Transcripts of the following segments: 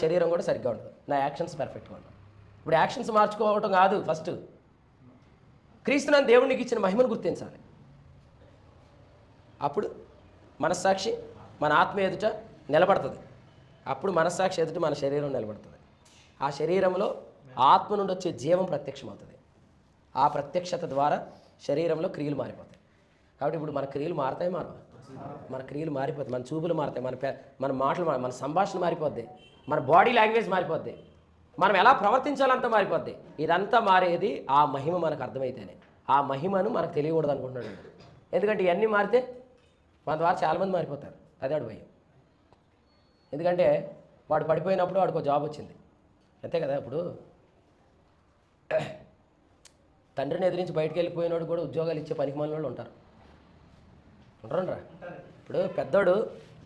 శరీరం కూడా సరిగ్గా ఉండదు. నా యాక్షన్స్ పర్ఫెక్ట్గా ఉండవు. ఇప్పుడు యాక్షన్స్ మార్చుకోవటం కాదు ఫస్ట్ క్రీస్తునాన్ని దేవునికి ఇచ్చిన మహిమను గుర్తించాలి. అప్పుడు మనస్సాక్షి మన ఆత్మ ఎదుట నిలబడుతుంది. అప్పుడు మనస్సాక్షి ఎదుట మన శరీరం నిలబడుతుంది. ఆ శరీరంలో ఆత్మ నుండి వచ్చే జీవం ప్రత్యక్షమవుతుంది. ఆ ప్రత్యక్షత ద్వారా శరీరంలో క్రియలు మారిపోతాయి. కాబట్టి ఇప్పుడు మన క్రియలు మారతాయి మారవా. మన క్రియలు మారిపోతాయి మన చూపులు మారుతాయి మన పే- మన మాటలు మన సంభాషణ మారిపోద్ది మన బాడీ లాంగ్వేజ్ మారిపోద్ది మనం ఎలా ప్రవర్తించాలంతా మారిపోద్ది. ఇదంతా మారేది ఆ మహిమ మనకు అర్థమైతేనే. ఆ మహిమను మనకు తెలియకూడదు అనుకుంటున్నాడు ఎందుకంటే ఇవన్నీ మారితే మన ద్వారా చాలామంది మారిపోతారు. అదే వాడు భయం. ఎందుకంటే వాడు పడిపోయినప్పుడు వాడికి ఒక జాబ్ వచ్చింది. అంతే కదా ఇప్పుడు? తండ్రిని ఎదిరించి బయటకు వెళ్ళిపోయినోడు కూడా ఉద్యోగాలు ఇచ్చే పనికి వాళ్ళు ఉంటారు. ఉంటారా ఇప్పుడు పెద్దోడు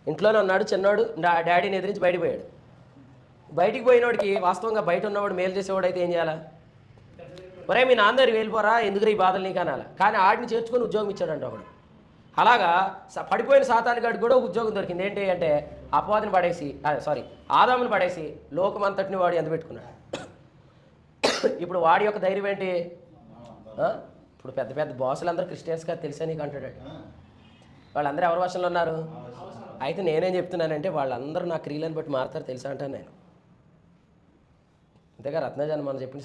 ఇంట్లోనే ఉన్నాడు చిన్నోడు నా డాడీని ఎదిరించి బయటికి పోయాడు. బయటికి పోయినోడికి వాస్తవంగా బయట ఉన్నవాడు మేలు చేసేవాడు అయితే ఏం చేయాలా? ఒరే మీ నాన్నగారు వెళ్ళిపోరా ఎందుకు ఈ బాధలు నీకు అనాలా? కానీ ఆడిని చేర్చుకొని ఉద్యోగం ఇచ్చాడంట ఒకడు. అలాగా స- పడిపోయిన సాతానికాడికి కూడా ఉద్యోగం దొరికింది. ఏంటి అంటే అపవాదిని పడేసి సారీ ఆదాముని పడేసి లోకమంతటిని వాడు ఎంత పెట్టుకున్నాడు? ఇప్పుడు వాడి యొక్క ధైర్యం ఏంటి? ఇప్పుడు పెద్ద పెద్ద బాసులు అందరూ క్రిస్టియన్స్గా తెలిసే నీకు అంటాడు వాళ్ళందరూ ఎవరి వశంలో ఉన్నారు? అయితే నేనేం చెప్తున్నానంటే వాళ్ళందరూ నా క్రియలను బట్టి మారుతారు తెలుసా అంటాను నేను. అంతేగా రత్నజాన్ మనం చెప్పిన